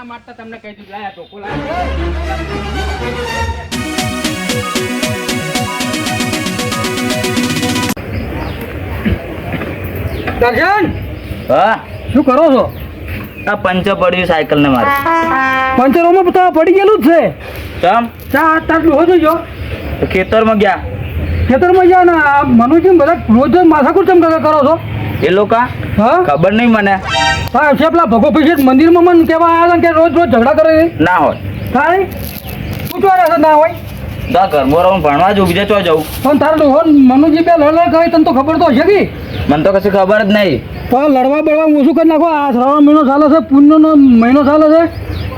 ના મારતા તમને કહી દીધું. લાયા ટોકો દર્શન હા? શું કરો છો? આ પંચર પડ્યું સાયકલ ને મારે. પંચરોમાં તો પડી ગયેલું જ છે. તમ ચા તાટલું હો તો ખેતરમાં ગયા. ખેતરમાં ગયા ને આ મનુજી બધા રોજ માથાકુર ચમ કરો છો? એ લોકો? હા? ખબર નહીં મને. હા છે પેલા ભગો પૈસે મંદિરમાં મને કહેવા આવ્યા હતા કે રોજ રોજ ઝઘડા કરે ના હોય. થાય પૂછવા રહ્યા છે? ના હોય? દા ઘરમાં રહું ભણવા જવું બીજે તો જવું પણ તારે તો હો મનુજી બે લડવા કહે તને તો ખબર તો હશે કે? મને તો કશી ખબર જ નહીં. પણ લડવા બળવા ઓછું કરી નાખો. આ શ્રાવણ મહિનો ચાલે છે પૂનનો મહિનો ચાલે છે.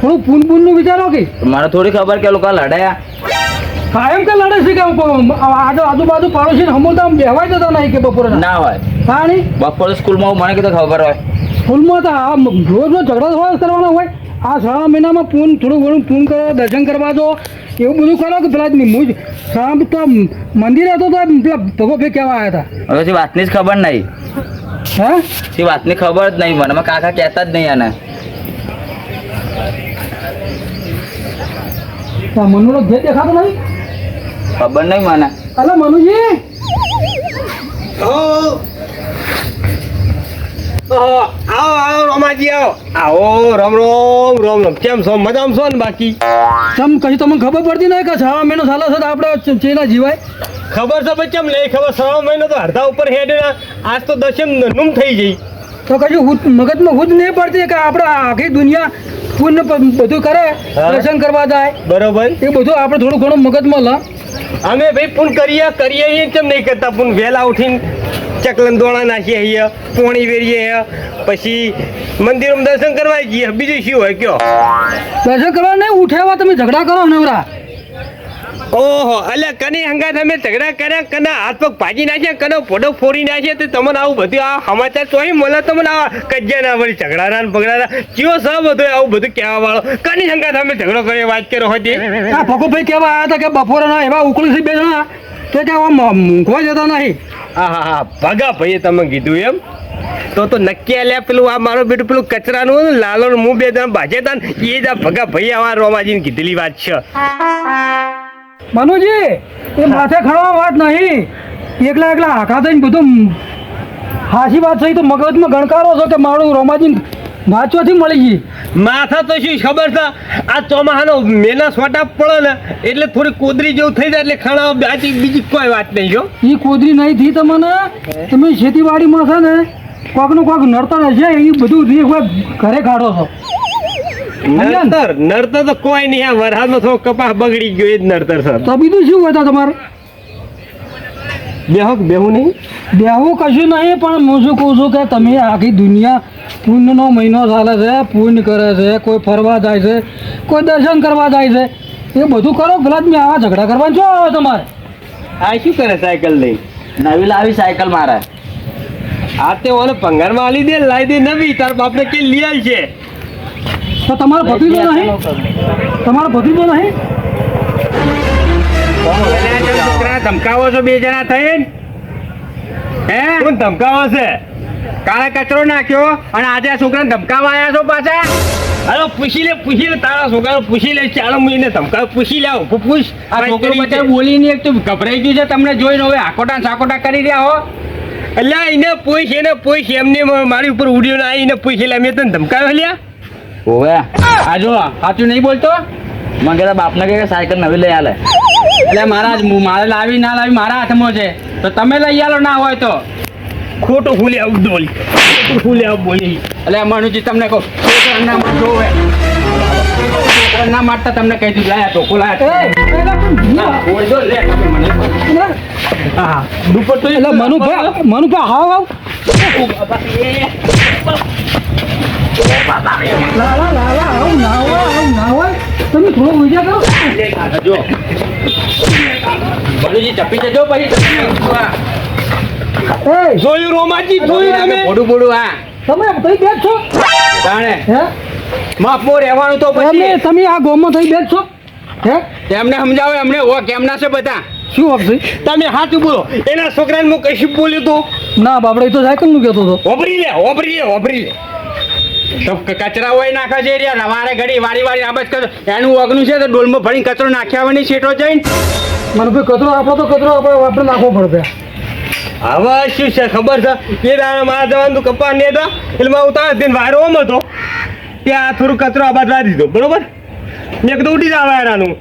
થોડું પૂન પૂનનું વિચારો કે? મને થોડી ખબર કે લોકો લડાયા. કાયમ કે લડે છે કે? આજુ આજુબાજુ પાડોશી હમુરતા બેહવાય જતા નહીં કે બપોરે? ના હોય. પાણી? બપોરે સ્કૂલમાં મને કીધું ખબર હોય. સ્કૂલમાં તો આ રોજ રોજ ઝઘડા થવા કરવાના હોય. આ શ્રાવણ મહિનામાં પૂન થોડું ઘણું પૂન કરો દર્શન કરવા દો એવું બધું કરો કે પેલા મુજ શ્રાવણ તો મંદિરે હતો તો પેલા ભગો ભાઈ કહેવા આવ્યા હતા. હવે તે વાતની જ ખબર નહીં. હે? તે વાતની ખબર જ નહીં મને કાકા કહેતા જ નહીં આને. મનુનો જે દેખાતો નહીં? ખબર નહીં મને. અલે મનુજી! આવો આવો રમાજી આવો. આવો રમ રોમ રોમ રોમ. કેમ છો? મજામાં છો ને બાકી? તમ કશું તમને ખબર પડતી નહીં કે શ્રાવણ મહિનો સાલો છે આપણે ચેલા જીવાય? ખબર છે ભાઈ કેમ નહીં ખબર? શ્રાવણ મહિનો તો અડધા ઉપર હેડ આજ તો દશમ નુમ થઈ ગઈ. તો કશું મગજમાં હુદ નહીં પડતી કે આપણે આખી દુનિયા પૂર્ણ બધું કરે દર્શન કરવા જાય. બરોબર. એ બધું આપણે થોડું ઘણું મગજમાં લા. અમે ભાઈ પૂન કરીએ કરીએ કેમ નહીં કરતા? પૂન વહેલા ઉઠીને. ચકલન દોણા નાખીએ છીએ પોણી વેરીએ પછી મંદિરમાં દર્શન કરવા જઈએ. બીજું શું હોય કયો? દર્શન કરવા નહીં ઉઠાવવા તમે ઝઘડા કરો નવરા. ઓહો અલ્યા કને હંગા તમે ઝઘડા કર્યા કને હાથ પગ ભાજી નાખ્યા કને ફોટો ફોડી નાખ્યા તો તમને આવું બધું આ સમાચાર તો મળે તમને આ કજ્યા ના વળી ઝઘડાના ને બગડાના કયો સા બધો આવું બધું કહેવા વાળો. કની હંગા તમે ઝઘડો કર્યો વાત કર્યો હતી? આ ભગુભાઈ કહેવા આવ્યા હતા કે બપોરના એવા ઉકળી છે બે જણા કે કે મૂંઘવા જતા નહીં. હા હા હા, ભગા તમે કીધું એમ. તો તો નક્કી આલ્યા પેલું આ મારો બેટું પેલું કચરાનું લાલો હું બે જણ ભાજેતા ને, એ જ આ ભગા ભાઈ આવા રોમાજીને કીધેલી વાત છે. મનુજી, એ માથે ખડવા વાત નહીં. એકલા એકલા આખા થઈને બધું હાસી વાત થઈ, તો મગજમાં ગણકારો છો કે મારું રોમાજી વાંચવાથી મળી ગઈ. માથા તો શું ખબર છે? આ ચોમાહાનો મેના સોટા પડે ને એટલે થોડી કોદરી જેવું થઈ જાય એટલે ખાણા બાચી બીજી કોઈ વાત નહીં જો એ કોદરી નહીં થઈ તમને? તમે ખેતીવાડીમાં છે ને કોકનું કોક નડતર હશે એ બધું રી ઘરે કાઢો છો. નડતર? નડતર તો કોઈ નહીં આ વરસાદમાં થોડો કપાસ બગડી ગયો એ જ નડતર સર તો બીજું શું હતા તમારે? બેહો કે બેહું નહીં? બેહવું કશું નહીં પણ હું શું કહું છું કે તમે આખી દુનિયા પુણ્યનો મહિનો ચાલે છે પુણ્ય કરે છે કોઈ ફરવા જાય છે કોઈ દર્શન કરવા જાય છે. એ બધું કરો ગલત મેં આવા ઝઘડા કરવાનું શું આવે તમારે? આ શું કરે સાયકલ લઈ? નવી લાવી સાયકલ મારે. આ તે ઓને પંગારમાં આલી દે લાવી દે નવી તાર બાપને કે લઈ આવી છે તો તમારો ભત્રીજો નહીં? તમારો ભત્રીજો નહીં? ધમકાવો છો બે જણા થઈને? હે? કોણ ધમકાવો છે? કાળા કચરો નાખ્યો અને આજે આ છોકરાને ધમકાવા આવ્યા છો પાછા? અરે પૂછી લે પૂછી લે તારા છોકરા પૂછી લે ચાલો હું એને ધમકાવ પૂછી લે. પૂછ. આ છોકરો બચારો બોલી નહીં એક તો ગભરાઈ ગયું છે તમને જોઈને હવે આકોટા સાકોટા કરી રહ્યા હો. એટલે એને પૂછ એને પૂછ એમને મારી ઉપર ઉડ્યો ના એને પૂછ એટલે મેં તને ધમકાવ્યો લ્યા ઓવે આ જો સાચું નહીં બોલતો? મને કહેતા બાપને કહે કે સાયકલ નવી લઈ આલે એટલે મારા મારે લાવી ના લાવી મારા હાથમાં છે તો તમે લઈ આલો ના હોય તો ખોટું ફૂલે આવું બોલી ખોટું ફૂલે આવું બોલી એટલે મનુજી તમને કહું છોકરાના માં જોવે છોકરાના મારતા તમને કહી દીધું લાયા તો લાયા દુપટ્ટો એટલે મનુભા મનુભા હાવ હાવ આવું ના આવું ના તમે થોડો વિચાર કરો જો. મનુજી ચપી જજો પછી એ જોયું રોમાજી જોયું તમે? બોડું બોડું હા. તમે તઈ બેઠ છો? તાણે હે? માપમાં રહેવાનું તો પછી. તમે આ ગોમમાં થઈ બેઠ છો? હે? તેમને સમજાવો એમને ઓ કેમ ના છે બધા? શું વાપસી તમે સાચું બોલો એના છોકરાને હું કશું બોલ્યું તું? ના બાપડે તો સાયકલનું કહેતો હતો. ઓભરી લે ઓભરી લે ઓભરી લે. તો કચરા હોય નાખે છે રહ્યા. વારે ઘડી વારી વારી આબજ કરો એનું વગનું છે તો ડોલમાં ભરીને કચરો નાખ્યા હોય નહીં શેઠો જઈને. મને ભાઈ કચરો આપણો તો કચરો આપણે આપણે નાખવો પડે હવે શું છે ખબર છે? એ દાણા મારા જવાનું કપા ને તો એટલે મારે ઉતાર દિન વારો ઓમ હતો. ત્યાં થોડું કચરો આ બાજુ દીધો. બરોબર? મેં કીધું ઉડી જાવ એનાનું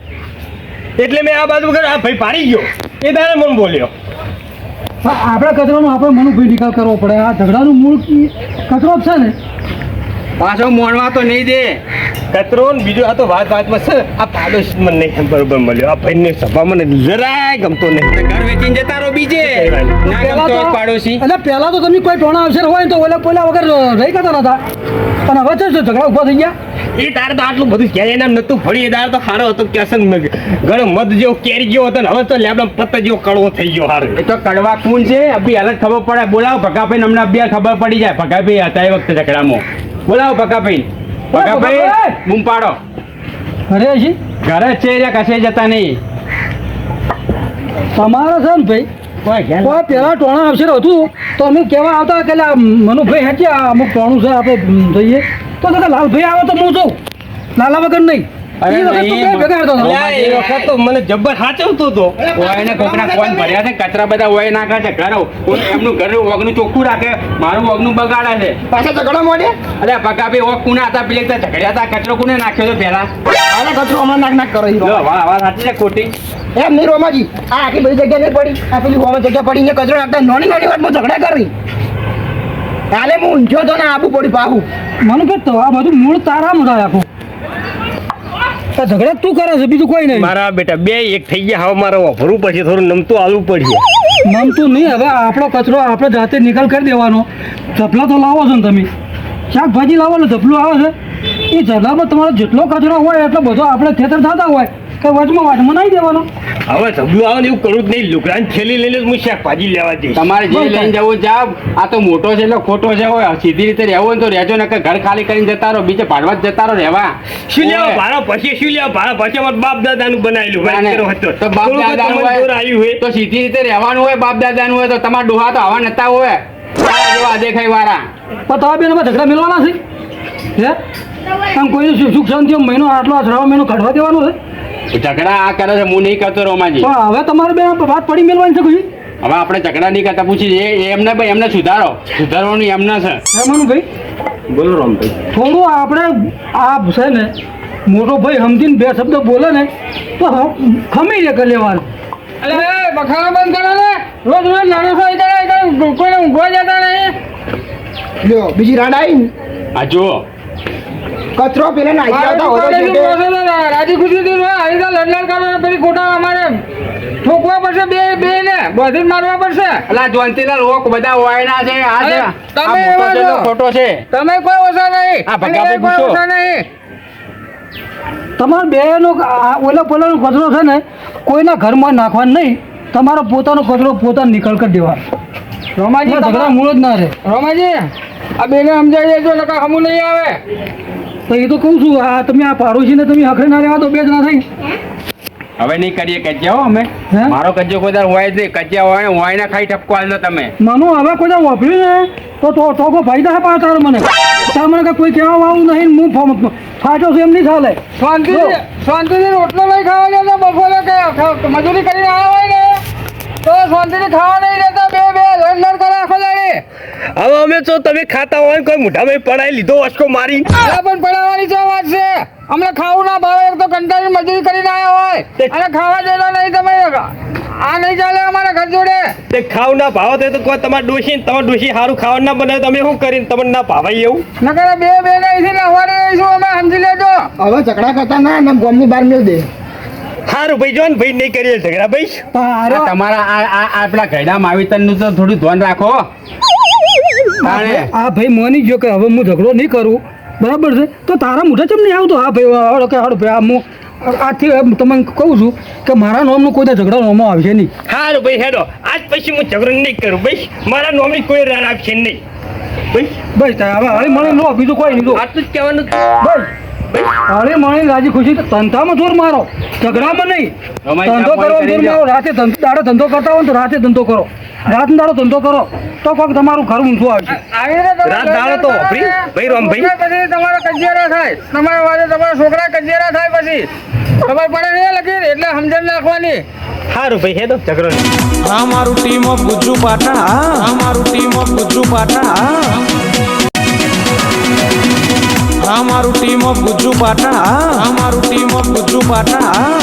એટલે મેં આ બાજુ આ ભાઈ પાડી ગયો. એ દાણા મને બોલ્યો. આપણે કચરાનો આપણે મનુભાઈ નિકાલ કરવો પડે. આ ઝઘડાનું મૂળ કચરો જ છે ને. પાછો મોણવા તો નહીં દે. કચરો બીજો આ તો વાત વાતમાં છે આ પાડોશ મને નહીં બરોબર મળ્યો. આ ભાઈને સભા મને જરાય ગમતો નહીં. ઘર વેચીને જતા રહો બીજે. ના ગમતો પાડોશી. એટલે પહેલા તો તમે કોઈ ટોણા અવસર હોય તો ઓલા પોલા વગર રહી કરતા નતા. પણ હવે છે ઝઘડા ઊભા થઈ ગયા? એ તારે તો આટલું બધું ક્યાંય એના નતું ફળી એ દાડે તો સારો હતો ક્યાસન ઘણો મધ જેવો કેરી જેવો હતો ને હવે તો લેબડા પત્તા જેવો કડવો થઈ ગયો હારો. એ તો કડવા ખૂન છે. અભી હાલત ખબર પડે. બોલાવો ભગાભાઈ હમણાં બે ખબર પડી જાય. ભગાભાઈ હતા એ વખતે ઝઘડામાં. બોલાવો ભકાભાઈ ભકાભાઈ! બૂમ પાડો. ઘરે છે ઘરે છે એટલે કશે જતા નહીં. તમારે છે ને ભાઈ કોઈ પહેલા ટોણા આવશે હતું તો અમે કહેવા આવતા કે મનુભાઈ હેઠી અમુક ટોણું છે આપણે જઈએ. તો લાલભાઈ આવે તો હું જઉં. લાલા વગર નહીં. મને જબ્બર સાચવતો હતો. ઓય કોકના કોણ ભર્યા છે કચરા બધા ઓય નાખે છે ઘર. એમનું ઘર વગનું ચોખ્ખું રાખે મારું વગનું બગાડે છે. પાછા ઝઘડો મોડે? અરે ભગાભાઈ ઓક કુના હતા પેલે ઝઘડ્યા હતા કચરો કોને નાખ્યો હમણાં નાક નાક કરો. વાહ વાહ સાચી છે ખોટી. એમ નહીં રોમાજી. આ આખી બધી જગ્યા નહીં પડી. આ પેલી હોમાં જગ્યા પડીને કચરો નાખતા નાની નાની વાતમાં ઝઘડા કરી. કાલે હું ઊંઝો તો ને આબુ પડી મને મનુભાઈ તો આ બધું મૂળ તારા થાય આખું. આ ઝઘડા તું કરે છે બીજું કોઈ નહીં. મારા બેટા બે એક થઈ ગયા હવે મારે વાપરવું પડશે થોડું નમતું આવવું પડશે. નમતું નહીં હવે આપણો કચરો આપણે જાતે નિકાલ કરી દેવાનો. ઝપલા તો લાવો છો ને તમે. શાકભાજી લાવો ને ઝપલું આવે છે. એ ઝપલામાં તમારો જેટલો કચરો હોય એટલો બધો આપણે ખેતર થતા હોય. કે વચમાં વાટમાં નાખી દેવાનો. હવે ઝબલું આવે ને એવું કરું જ નહીં. લુગડાની થેલી લઈને જ હું શાકભાજી લેવા જઈશ. તમારે જે લઈને જવું જાવ આ તો મોટો છે એટલે ખોટો છે હોય સીધી રીતે રહેવું હોય ને તો રહેજો ને ઘર ખાલી કરીને જતા રહો બીજે ભાડવા જ જતા રહો રહેવા. શું લેવા? ભાડો પછી શું લેવા? ભાડા પછી અમારા બાપ દાદાનું બનાવેલું તો બાપ દાદાનું હોય તો સીધી રીતે રહેવાનું હોય બાપ દાદાનું હોય તો તમારા ડોહા તો આવા નતા હોય. જેવા દેખાય વાળા. પણ તમારા બેનમાં ઝઘડા મેળવાના છે? હે? આમ કોઈ સુખ શાંતિ મહિનો આટલો આ શ્રાવણ મહિનો કાઢવા દેવાનો છે? ઝઘડા આ કરે છે હું નહીં કરતો રોમાજી. પણ હવે તમારે બે વાત પડી મેળવાની છે કોઈ? હવે આપણે ઝઘડા નહીં કરતા પૂછી એ એ એમને ભાઈ એમને સુધારો. સુધારવાનું એમને છે. હે ભાઈ? બોલો રોમભાઈ થોડું આપણે આ છે ને મોટો ભાઈ સમજીને બે શબ્દ બોલે ને તો ખમી કરી લેવાનું અલે બખાવા બંધ કરો ને. રોજ રોજ નાનો છો કોઈને ઊંઘવા જતા નહીં. લ્યો બીજી રાડ આવી આ જુઓ. કચરો પેલા નાખી આવતા હોય રાજી ખુશી થી આવી રીતે લડલડ કરો ને ખોટા અમારે ઠોકવા પડશે બે બે ને બધી મારવા પડશે. અલા જોનતીલાલ ઓક બધા વાયના છે આ છે. તમે મોટો એવા છે છો. તો ખોટો છે. તમે કોઈ ઓછા નહીં. આ ભગાભાઈ અને એ કોઈ પૂછો. ઓછા નહીં. તમારે બેનો આ પોલાનો કચરો છે ને કોઈના ઘરમાં નાખવાનો નહીં. તમારો પોતાનો કચરો પોતાનો નિકાલ કરી દેવાનો. રોમાજી ઝઘડા મૂળ જ ના રહે. રોમાજી આ બેને સમજાવી દેજો નકર હમું નહીં આવે. તો એ તો કહું છું આ તમે આ પાડોશીને તમે હખરે ના રહેવા તો બે જણા થઈ. હવે નહીં કરીએ કજ્યા હો અમે. મારો કજ્જો કોઈ દર હોય નહીં. કજ્જા હોય ને હોય ને ખાઈ ઠપકો આલો તમે. મનુ હવે કોઈ દાડો વાપર્યું ને તો તો તો કોઈ ફાયદા હે પાછા મને? તા મને કે કોઈ કહેવા વાળું નહીં હું ફોમ- ફાટો છું એમ નહીં ચાલે શાંતિ શાંતિથી રોટલો નહીં ખાવા ગયા બપોરે કે મજૂરી કરીને આવ્યા હોય તો શાંતિથી ખાવા નહીં દેતા બે બે લડ લડ કરે આખો દાડે. હવે અમે તો તમે ખાતા હોય કોઈ મોઢામાં પડાઈ લીધો અસકો મારી. આ પણ પડાવવાની છે વાત છે. અમને ખાવું ના ભાવે એક તો કંટાળી મજૂરી કરીને આવ્યા હોય. અને ખાવા દેતા નહીં તમે. આ નહીં ચાલે અમારા ઘર જોડે. તે ખાવ ના ભાવ તો કોઈ તમારે ડોશી ને તમારે ડોશી સારું ખાવાનું ના બનાવે તમે શું કરીને તમને ના ભાવાય એવું? નકર બે બે નહીં નવાડે રહીશું અમે સમજી લેજો. હવે ઝઘડા કરતા ના ને ગોમની બહાર મેળ દે. સારું ભાઈ જો ને ભાઈ નહીં કરીએ ઝઘડા ભાઈ. આ તમારા આ આ આ આપણા ઘરડા માવીતરનું તો થોડું ધ્યાન રાખો. હા આ ભાઈ મોની ગયો કે હવે હું ઝઘડો નહીં કરું. બરાબર છે? તો તારા મોઢા ચમ નહીં આવતો? હા ભાઈ હાલો કે હાલો ભાઈ આ હું હવે તમને કહું છું કે મારા નોમનું કોઈ ઝઘડા નોમો આવશે નહીં. સારું ભાઈ હેડો. આજ પછી હું ઝઘડો નહીં કરું ભાઈ. મારા નોમની કોઈ રાણ આપશે નહીં. ભાઈ. બસ હવે હવે મળી લો બીજું કોઈ નહીં આટલું જ કહેવાનું. બસ હળી મળી રાજી ખુશી ધંધામાં જોર મારો. ઝઘડામાં નહીં. ધંધો કરી જોર મારો. રાતે ધંધો દાડો ધંધો કરતા હોય તો રાતે ધંધો કરો. રાત દાડો ધંધો કરો તો કોક તમારું ઘર ઊંધું આવશે. આવી રીતે દાડો તો ભાઈ ભાઈ રામભાઈ. પછી તમારા કજિયારા થાય. તમારા વાજે તમારા છોકરા કજિયારા થાય પછી. ખબર પડે ને લગી એટલે સમજણ નાખવાની. સારું ભાઈ હેડો ઝઘડો નહીં. આ મારું ટીમ ઓફ ગુજ્જુ પાટણ અમારું મારું ટીમ ઓફ ગુજ્જુ પાટણ આ મારું ટીમ ઓફ ગુજ્જુ પાટણ મારું ટીમ ઓફ ગુજ્જુ પાટણ આ